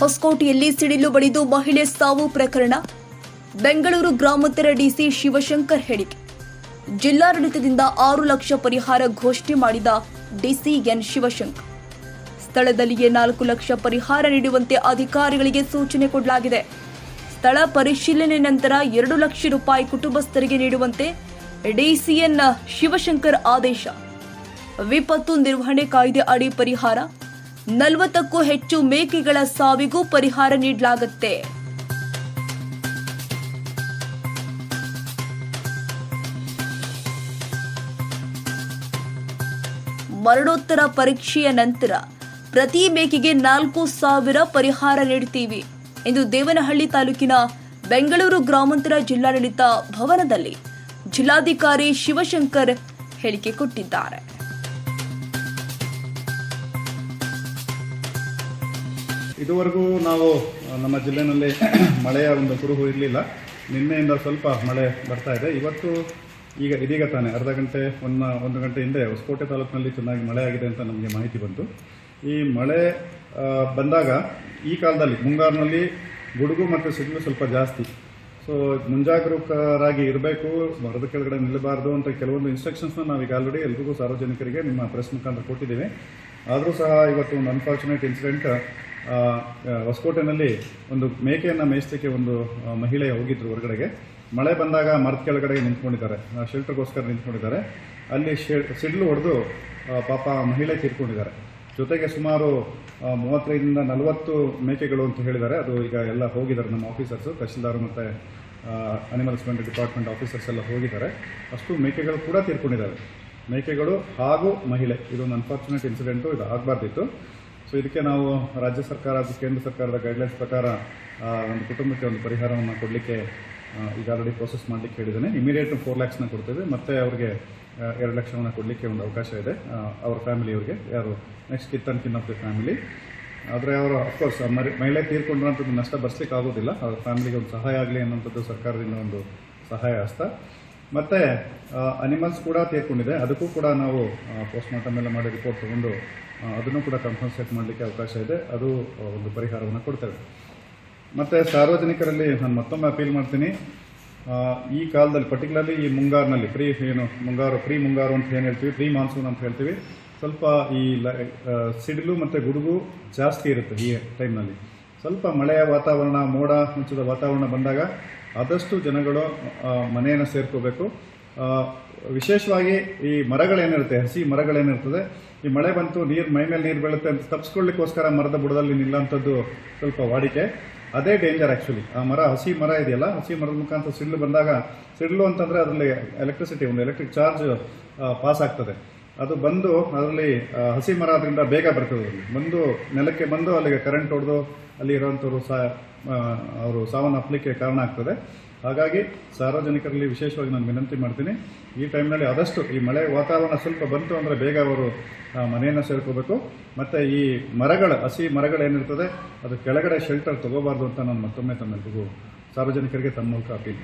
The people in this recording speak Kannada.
ಹೊಸಕೋಟೆಯಲ್ಲಿ ಸಿಡಿಲು ಬಡಿದು ಮಹಿಳೆ ಸಾವು ಪ್ರಕರಣ. ಬೆಂಗಳೂರು ಗ್ರಾಮಾಂತರ ಡಿಸಿ ಶಿವಶಂಕರ್ ಹೇಳಿಕೆ. ಜಿಲ್ಲಾಡಳಿತದಿಂದ ಆರು ಲಕ್ಷ ಪರಿಹಾರ ಘೋಷಣೆ ಮಾಡಿದ ಡಿಸಿ ಎನ್ ಶಿವಶಂಕರ್. ಸ್ಥಳದಲ್ಲಿಯೇ ನಾಲ್ಕು ಲಕ್ಷ ಪರಿಹಾರ ನೀಡುವಂತೆ ಅಧಿಕಾರಿಗಳಿಗೆ ಸೂಚನೆ ಕೊಡಲಾಗಿದೆ. ಸ್ಥಳ ಪರಿಶೀಲನೆ ನಂತರ ಎರಡು ಲಕ್ಷ ರೂಪಾಯಿ ಕುಟುಂಬಸ್ಥರಿಗೆ ನೀಡುವಂತೆ ಡಿಸಿಎನ್ ಶಿವಶಂಕರ್ ಆದೇಶ. ವಿಪತ್ತು ನಿರ್ವಹಣೆ ಕಾಯ್ದೆ ಅಡಿ ಪರಿಹಾರ. ನಲವತ್ತಕ್ಕೂ ಹೆಚ್ಚು ಮೇಕೆಗಳ ಸಾವಿಗೂ ಪರಿಹಾರ ನೀಡಲಾಗುತ್ತೆ. ಮರಣೋತ್ತರ ಪರೀಕ್ಷೆಯ ನಂತರ ಪ್ರತಿ ಮೇಕೆಗೆ ನಾಲ್ಕು ಸಾವಿರ ಪರಿಹಾರ ನೀಡುತ್ತೀವಿ ಎಂದು ದೇವನಹಳ್ಳಿ ತಾಲೂಕಿನ ಬೆಂಗಳೂರು ಗ್ರಾಮಾಂತರ ಜಿಲ್ಲಾಡಳಿತ ಭವನದಲ್ಲಿ ಜಿಲ್ಲಾಧಿಕಾರಿ ಶಿವಶಂಕರ್ ಹೇಳಿಕೆ ಕೊಟ್ಟಿದ್ದಾರೆ. ಇದುವರೆಗೂ ನಾವು ನಮ್ಮ ಜಿಲ್ಲೆಯಲ್ಲಿ ಮಳೆಯ ಒಂದು ಕುರುಹು ಇರಲಿಲ್ಲ. ನಿನ್ನೆಯಿಂದ ಸ್ವಲ್ಪ ಮಳೆ ಬರ್ತಾ ಇದೆ. ಇವತ್ತು ಈಗ ಇದೀಗ ತಾನೆ, ಅರ್ಧ ಗಂಟೆ, ಒಂದು ಒಂದು ಗಂಟೆ ಹಿಂದೆ ಹೊಸಕೋಟೆ ತಾಲೂಕಿನಲ್ಲಿ ಚೆನ್ನಾಗಿ ಮಳೆ ಆಗಿದೆ ಅಂತ ನಮಗೆ ಮಾಹಿತಿ ಬಂತು. ಈ ಮಳೆ ಬಂದಾಗ ಈ ಕಾಲದಲ್ಲಿ ಮುಂಗಾರಿನಲ್ಲಿ ಗುಡುಗು ಮತ್ತು ಸಿಡಿಲು ಸ್ವಲ್ಪ ಜಾಸ್ತಿ. ಸೊ ಮುಂಜಾಗರೂಕರಾಗಿ ಇರಬೇಕು ಮರದ ಕೆಳಗಡೆ ನಿಲ್ಲಬಾರ್ದು ಅಂತ ಕೆಲವೊಂದು ಇನ್ಸ್ಟ್ರಕ್ಷನ್ಸ್ನ ನಾವೀಗ ಆಲ್ರೆಡಿ ಎಲ್ರಿಗೂ ಸಾರ್ವಜನಿಕರಿಗೆ ನಿಮ್ಮ ಪ್ರೆಸ್ ಮುಖಾಂತರ ಕೊಟ್ಟಿದ್ದೇವೆ. ಆದರೂ ಸಹ ಇವತ್ತು ಒಂದು ಅನ್ಫಾರ್ಚುನೇಟ್ ಇನ್ಸಿಡೆಂಟ್ ಹೊಸಕೋಟೆನಲ್ಲಿ ಒಂದು ಮೇಕೆಯನ್ನು ಮೇಯಿಸಲಿಕ್ಕೆ ಒಂದು ಮಹಿಳೆ ಹೋಗಿದ್ರು ಹೊರಗಡೆಗೆ. ಮಳೆ ಬಂದಾಗ ಮರದ ಕೆಳಗಡೆ ನಿಂತ್ಕೊಂಡಿದ್ದಾರೆ. ಶೆಲ್ಟರ್ಗೋಸ್ಕರ ನಿಂತ್ಕೊಂಡಿದ್ದಾರೆ. ಅಲ್ಲಿ ಸಿಡ್ಲು ಹೊಡೆದು ಪಾಪ ಮಹಿಳೆ ತೀರ್ಕೊಂಡಿದ್ದಾರೆ. ಜೊತೆಗೆ ಸುಮಾರು ಮೂವತ್ತೈದರಿಂದ ನಲವತ್ತು ಮೇಕೆಗಳು ಅಂತ ಹೇಳಿದ್ದಾರೆ. ಅದು ಈಗ ಎಲ್ಲ ಹೋಗಿದ್ದಾರೆ ನಮ್ಮ ಆಫೀಸರ್ಸು. ತಹಶೀಲ್ದಾರ್ ಮತ್ತು ಅನಿಮಲ್ ಹಸ್ಬೆಂಡ್ರಿ ಡಿಪಾರ್ಟ್ಮೆಂಟ್ ಆಫೀಸರ್ಸ್ ಎಲ್ಲ ಹೋಗಿದ್ದಾರೆ. ಅಷ್ಟು ಮೇಕೆಗಳು ಕೂಡ ತೀರ್ಕೊಂಡಿದ್ದಾರೆ ಮೇಕೆಗಳು ಹಾಗೂ ಮಹಿಳೆ. ಇದೊಂದು ಅನ್ಫಾರ್ಚುನೇಟ್ ಇನ್ಸಿಡೆಂಟು ಇದು ಆಗಬಾರ್ದಿತ್ತು. ಸೊ ಇದಕ್ಕೆ ನಾವು ರಾಜ್ಯ ಸರ್ಕಾರ ಹಾಗೂ ಕೇಂದ್ರ ಸರ್ಕಾರದ ಗೈಡ್ಲೈನ್ಸ್ ಪ್ರಕಾರ ಒಂದು ಕುಟುಂಬಕ್ಕೆ ಒಂದು ಪರಿಹಾರವನ್ನು ಕೊಡಲಿಕ್ಕೆ ಈಗ ಆಲ್ರೆಡಿ ಪ್ರೋಸೆಸ್ ಮಾಡಲಿಕ್ಕೆ ಹೇಳಿದ್ದೇನೆ. ಇಮಿಡಿಯೇಟ್ ಫೋರ್ ಲ್ಯಾಕ್ಸ್ನ ಕೊಡ್ತೇವೆ. ಮತ್ತೆ ಅವರಿಗೆ ಎರಡು ಲಕ್ಷವನ್ನು ಕೊಡಲಿಕ್ಕೆ ಒಂದು ಅವಕಾಶ ಇದೆ. ಅವರ ಫ್ಯಾಮಿಲಿಯವರಿಗೆ ಯಾರು next kith and kin of the family ಆದರೆ ಅವರು ಅಫ್ಕೋರ್ಸ್ ಮರಿ, ಮಹಿಳೆ ತೀರ್ಕೊಂಡಿರೋಂಥದ್ದು ನಷ್ಟ ಬರ್ಸ್ಲಿಕ್ಕೆ ಆಗೋದಿಲ್ಲ ಅವ್ರ ಫ್ಯಾಮಿಲಿಗೆ ಒಂದು ಸಹಾಯ ಆಗಲಿ ಅನ್ನೋಂಥದ್ದು ಸರ್ಕಾರದಿಂದ ಒಂದು ಸಹಾಯ ಹಸ್ತ. ಮತ್ತು ಅನಿಮಲ್ಸ್ ಕೂಡ ತೀರ್ಕೊಂಡಿದೆ ಅದಕ್ಕೂ ಕೂಡ ನಾವು ಪೋಸ್ಟ್ ಮಾರ್ಟಮ್ ಎಲ್ಲ ಮಾಡಿ ರಿಪೋರ್ಟ್ ತಗೊಂಡು ಅದನ್ನು ಕೂಡ ಕಂಪನ್ಸೇಟ್ ಮಾಡಲಿಕ್ಕೆ ಅವಕಾಶ ಇದೆ. ಅದು ಒಂದು ಪರಿಹಾರವನ್ನು ಕೊಡ್ತೇವೆ ಮತ್ತು ಸಾರ್ವಜನಿಕರಲ್ಲಿ ನಾನು ಮತ್ತೊಮ್ಮೆ ಅಪೀಲ್ ಮಾಡ್ತೀನಿ. ಈ ಕಾಲದಲ್ಲಿ ಪರ್ಟಿಕ್ಯುಲರ್ಲಿ ಈ ಮುಂಗಾರಿನಲ್ಲಿ ಪ್ರೀ ಏನು, ಮುಂಗಾರು ಪ್ರೀ ಮುಂಗಾರು ಅಂತ ಏನು ಹೇಳ್ತೀವಿ ಪ್ರೀ ಮಾನ್ಸೂನ್ ಅಂತ ಹೇಳ್ತೀವಿ, ಸ್ವಲ್ಪ ಈ ಸಿಡಿಲು ಮತ್ತು ಗುಡುಗು ಜಾಸ್ತಿ ಇರುತ್ತೆ ಈ ಟೈಮ್ನಲ್ಲಿ ಸ್ವಲ್ಪ ಮಳೆಯ ವಾತಾವರಣ, ಮೋಡ ಮುಂಚಿದ ವಾತಾವರಣ ಬಂದಾಗ ಆದಷ್ಟು ಜನಗಳು ಮನೆಯನ್ನು ಸೇರ್ಕೋಬೇಕು. ವಿಶೇಷವಾಗಿ ಈ ಮರಗಳೇನಿರುತ್ತೆ ಹಸಿ ಮರಗಳೇನಿರ್ತದೆ ಈ ಮಳೆ ಬಂತು, ನೀರು ಮೈ ಮೇಲೆ ನೀರು ಬೀಳುತ್ತೆ ಅಂತ ತಪ್ಪಿಸ್ಕೊಳ್ಳಿಕ್ಕೋಸ್ಕರ ಮರದ ಬುಡದಲ್ಲಿ ನಿಲ್ಲಂಥದ್ದು ಸ್ವಲ್ಪ ವಾಡಿಕೆ. ಅದೇ ಡೇಂಜರ್ ಆ್ಯಕ್ಚುಲಿ ಆ ಮರ, ಹಸಿ ಮರ ಇದೆಯಲ್ಲ, ಹಸಿ ಮರದ ಮುಖಾಂತರ ಸಿಡ್ಲು ಬಂದಾಗ ಸಿಡ್ಲು ಅಂತಂದರೆ ಅದರಲ್ಲಿ ಎಲೆಕ್ಟ್ರಿಸಿಟಿ ಒಂದು ಎಲೆಕ್ಟ್ರಿಕ್ ಚಾರ್ಜ್ ಪಾಸ್ ಆಗ್ತದೆ. ಅದು ಬಂದು ಅದರಲ್ಲಿ ಹಸಿ ಮರ ಅದರಿಂದ ಬೇಗ ಬರ್ತದೆ ಅಲ್ಲಿ. ಬಂದು ನೆಲಕ್ಕೆ ಬಂದು ಅಲ್ಲಿಗೆ ಕರೆಂಟ್ ಹೊಡೆದು ಅಲ್ಲಿ ಇರೋವಂಥವ್ರು ಸಹ ಅವರು ಸಾವನ್ನಪ್ಪಲಿಕ್ಕೆ ಕಾರಣ ಆಗ್ತದೆ. ಹಾಗಾಗಿ ಸಾರ್ವಜನಿಕರಲ್ಲಿ ವಿಶೇಷವಾಗಿ ನಾನು ವಿನಂತಿ ಮಾಡ್ತೀನಿ, ಈ ಟೈಮ್ನಲ್ಲಿ ಆದಷ್ಟು ಈ ಮಳೆ ವಾತಾವರಣ ಸ್ವಲ್ಪ ಬಂತು ಅಂದರೆ ಬೇಗ ಅವರು ಮನೆಯನ್ನು ಸೇರ್ಕೋಬೇಕು. ಮತ್ತು ಈ ಮರಗಳು, ಹಸಿ ಮರಗಳೇನಿರ್ತದೆ ಅದು ಕೆಳಗಡೆ ಶೆಲ್ಟರ್ ತಗೋಬಾರ್ದು ಅಂತ ನಾನು ಮತ್ತೊಮ್ಮೆ ತಮ್ಮೆಲ್ರಿಗೂ ಸಾರ್ವಜನಿಕರಿಗೆ ತಮ್ಮ ಮೂಲಕ ಅಪೀಲ್